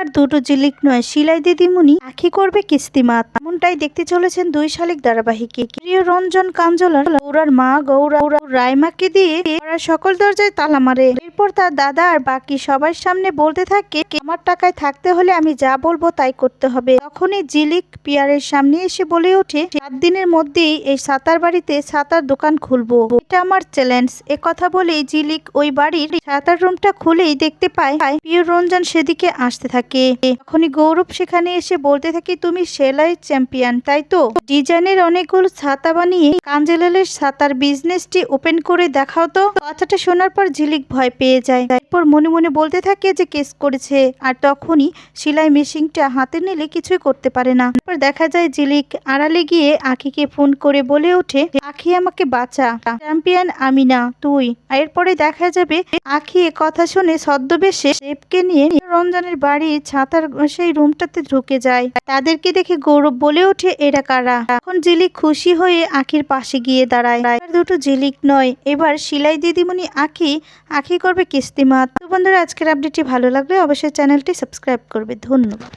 আর দুটো জিলিক নয়। শিলাই দিদিমণি আখি করবে কিস্তিমাত এমনটাই দেখতে চলেছেন দুই শালিক ধারাবাহিকে। প্রিয় রঞ্জন কাঞ্জলার, গৌরার মা, গৌরা রায়মাকে দিয়ে সকল দরজায় তালা মারে। এরপর তার দাদা আর বাকি সবার সামনে বলতে থাকে, আমার টাকায় থাকতে হলে আমি যা বলব তাই করতে হবে। তখনই জিলিক পিয়ারের সামনে এসে বলে ওঠে, সাত দিনের মধ্যেই এই সাতার বাড়িতে সাতার দোকান খুলবো। এটা আমার চ্যালেঞ্জ। এ কথা বলেই জিলিক ওই বাড়ির সাতার রুমটা খুলেই দেখতে পায় প্রিয় রঞ্জন সেদিকে আসতে থাকে। তখনই গৌরব সেখানে এসে বলতে থাকে, তুমি সেলাই চ্যাম্পিয়ন, তাই তো? ডিজাইনের অনেকগুলো ছাতা বানিয়ে কাঞ্জেলালের ছাতার বিজনেসটি ওপেন করে দেখাও তো। কথাটা শোনার পর ঝিলিক ভয় পেয়ে যায়। তারপর মনে মনে বলতে থাকে যে কেস করেছে আর তখনই সেলাই মেশিনটা হাতে নিলে কিছুই করতে পারে না। তারপর দেখা যায় ঝিলিক আড়ালে গিয়ে আখিকে ফোন করে বলে ওঠে, আখি আমাকে বাঁচা। চ্যাম্পিয়ন আমি না, তুই। এরপরে দেখা যাবে আখি কথা শুনে ছদ্মবেশে দেবকে নিয়ে রঞ্জনের বাড়ি ছাতার সেই রুমটাতে ঢুকে যায়। তাদেরকে দেখে গৌরব বলে ওঠে, এরা কারা? এখন জিলিক খুশি হয়ে আখির পাশে গিয়ে দাঁড়ায়। দুটো জিলিক নয়, এবার সিলাই দিদিমণি আখি আখি করবে কিস্তিমাত তো বন্ধুরা আজকের আপডেটটি ভালো লাগলে অবশ্যই চ্যানেলটি সাবস্ক্রাইব করবে। ধন্যবাদ।